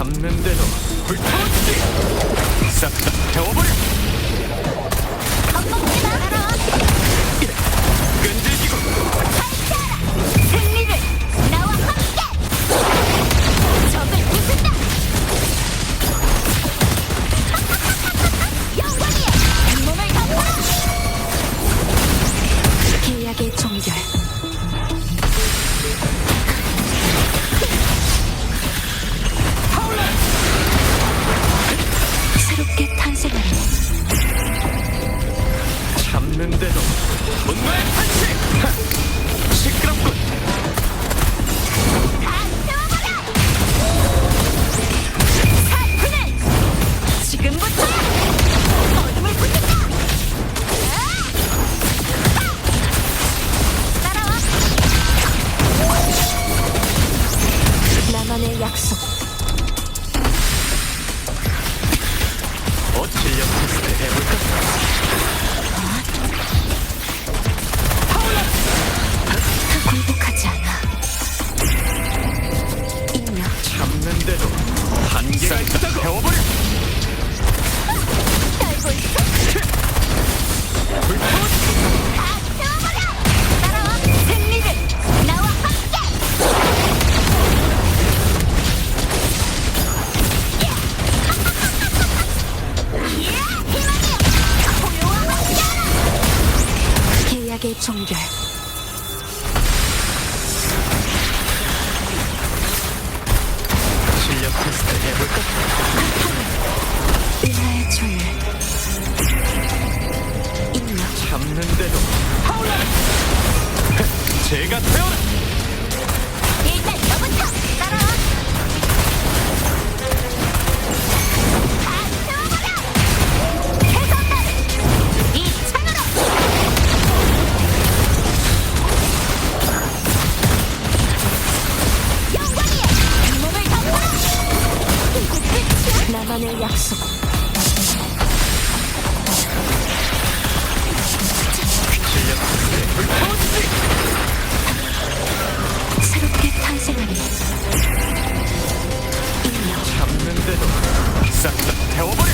잡는 대로 불태워주지. 싹다 태워버려 잡는데도 분노의 탄식! 시끄럽군! 다 태워버려! 사투는 지금부터 어둠을 붙인다! 못한다고! 배워버려! 계약의 종결 술 인력 참는 대로. 하울라! 제가 태어나! 새롭게 탄생하리 인력. 잡는데도 싹다 태워버려.